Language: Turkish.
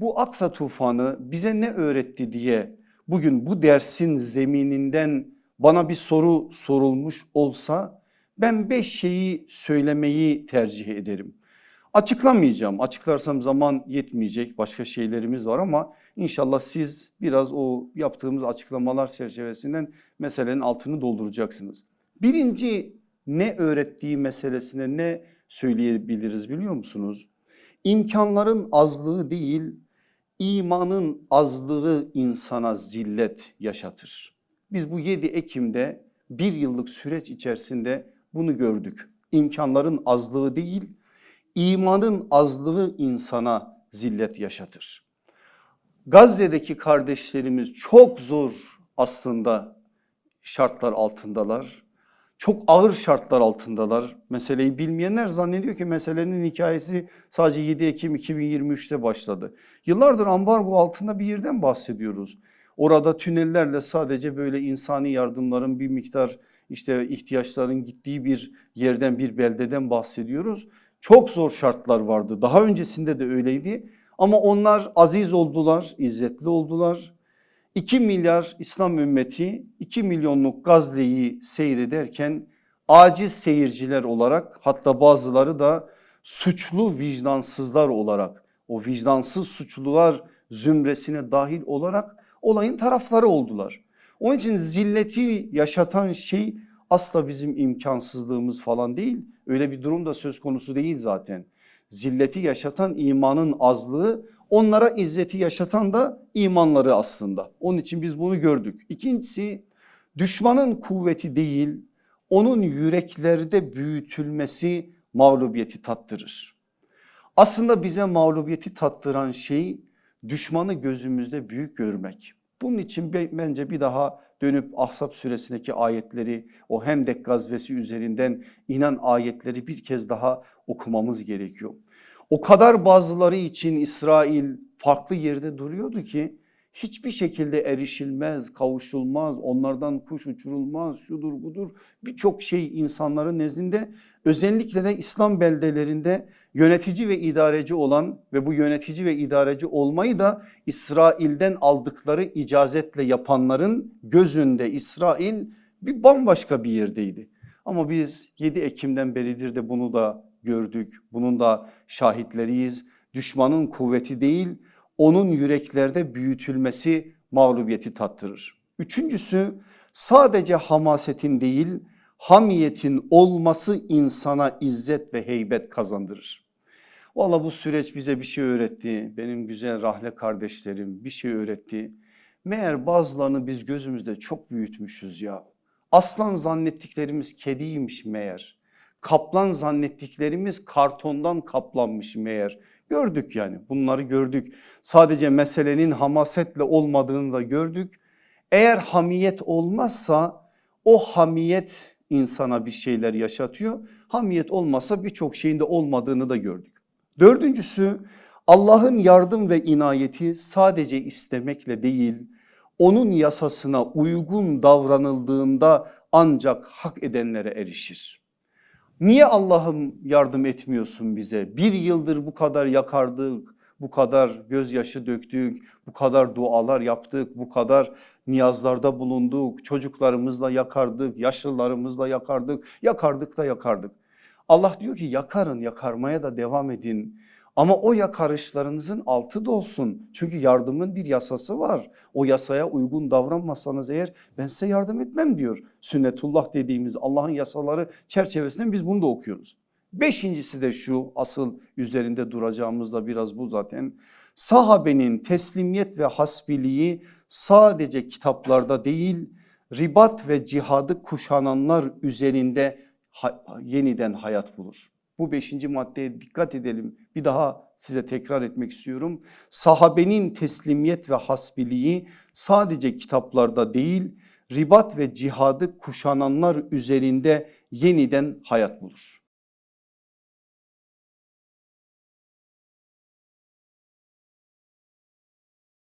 bu Aksa tufanı bize ne öğretti diye bugün bu dersin zemininden bana bir soru sorulmuş olsa ben beş şeyi söylemeyi tercih ederim. Açıklamayacağım. Açıklarsam zaman yetmeyecek. Başka şeylerimiz var ama inşallah siz biraz o yaptığımız açıklamalar çerçevesinden meselenin altını dolduracaksınız. Birinci ne öğrettiği meselesine ne söyleyebiliriz biliyor musunuz? İmkanların azlığı değil, imanın azlığı insana zillet yaşatır. Biz bu 7 Ekim'de bir yıllık süreç içerisinde bunu gördük. İmkanların azlığı değil, imanın azlığı insana zillet yaşatır. Gazze'deki kardeşlerimiz çok zor aslında şartlar altındalar. Çok ağır şartlar altındalar. Meseleyi bilmeyenler zannediyor ki meselenin hikayesi sadece 7 Ekim 2023'te başladı. Yıllardır ambargo altında bir yerden bahsediyoruz. Orada tünellerle sadece böyle insani yardımların bir miktar işte ihtiyaçların gittiği bir yerden bir beldeden bahsediyoruz. Çok zor şartlar vardı. Daha öncesinde de öyleydi. Ama onlar aziz oldular, izzetli oldular. 2 milyar İslam ümmeti 2 milyonluk Gazze'yi seyrederken aciz seyirciler olarak hatta bazıları da suçlu vicdansızlar olarak o vicdansız suçlular zümresine dahil olarak olayın tarafları oldular. Onun için zilleti yaşatan şey asla bizim imkansızlığımız falan değil. Öyle bir durum da söz konusu değil zaten. Zilleti yaşatan imanın azlığı onlara izzeti yaşatan da imanları aslında. Onun için biz bunu gördük. İkincisi düşmanın kuvveti değil onun yüreklerde büyütülmesi mağlubiyeti tattırır. Aslında bize mağlubiyeti tattıran şey düşmanı gözümüzde büyük görmek. Bunun için bence bir daha dönüp Ahzab suresindeki ayetleri o Hendek gazvesi üzerinden inen ayetleri bir kez daha okumamız gerekiyor. O kadar bazıları için İsrail farklı yerde duruyordu ki hiçbir şekilde erişilmez, kavuşulmaz, onlardan kuş uçurulmaz, şudur budur birçok şey insanların nezdinde özellikle de İslam beldelerinde yönetici ve idareci olan ve bu yönetici ve idareci olmayı da İsrail'den aldıkları icazetle yapanların gözünde İsrail bir bambaşka bir yerdeydi. Ama biz 7 Ekim'den beridir de bunu da gördük. Bunun da şahitleriyiz. Düşmanın kuvveti değil onun yüreklerde büyütülmesi mağlubiyeti tattırır. Üçüncüsü sadece hamasetin değil hamiyetin olması insana izzet ve heybet kazandırır. Valla bu süreç bize bir şey öğretti. Benim güzel rahle kardeşlerim bir şey öğretti. Meğer bazılarını biz gözümüzde çok büyütmüşüz ya. Aslan zannettiklerimiz kediymiş meğer. Kaplan zannettiklerimiz kartondan kaplanmış meğer. Gördük yani bunları gördük. Sadece meselenin hamasetle olmadığını da gördük. Eğer hamiyet olmazsa o hamiyet insana bir şeyler yaşatıyor. Hamiyet olmasa birçok şeyin de olmadığını da gördük. Dördüncüsü Allah'ın yardım ve inayeti sadece istemekle değil onun yasasına uygun davranıldığında ancak hak edenlere erişir. Niye Allah'ım yardım etmiyorsun bize? Bir yıldır bu kadar yakardık, bu kadar gözyaşı döktük, bu kadar dualar yaptık, bu kadar niyazlarda bulunduk, çocuklarımızla yakardık, yaşlılarımızla yakardık, yakardık da yakardık. Allah diyor ki yakarın, yakarmaya da devam edin. Ama o yakarışlarınızın altı dolsun. Çünkü yardımın bir yasası var. O yasaya uygun davranmazsanız eğer ben size yardım etmem diyor. Sünnetullah dediğimiz Allah'ın yasaları çerçevesinden biz bunu da okuyoruz. Beşincisi de şu asıl üzerinde duracağımız da biraz bu zaten. Sahabenin teslimiyet ve hasbiliği sadece kitaplarda değil ribat ve cihadı kuşananlar üzerinde yeniden hayat bulur. Bu beşinci maddeye dikkat edelim. Bir daha size tekrar etmek istiyorum. Sahabenin teslimiyet ve hasbiliği sadece kitaplarda değil ribat ve cihadı kuşananlar üzerinde yeniden hayat bulur.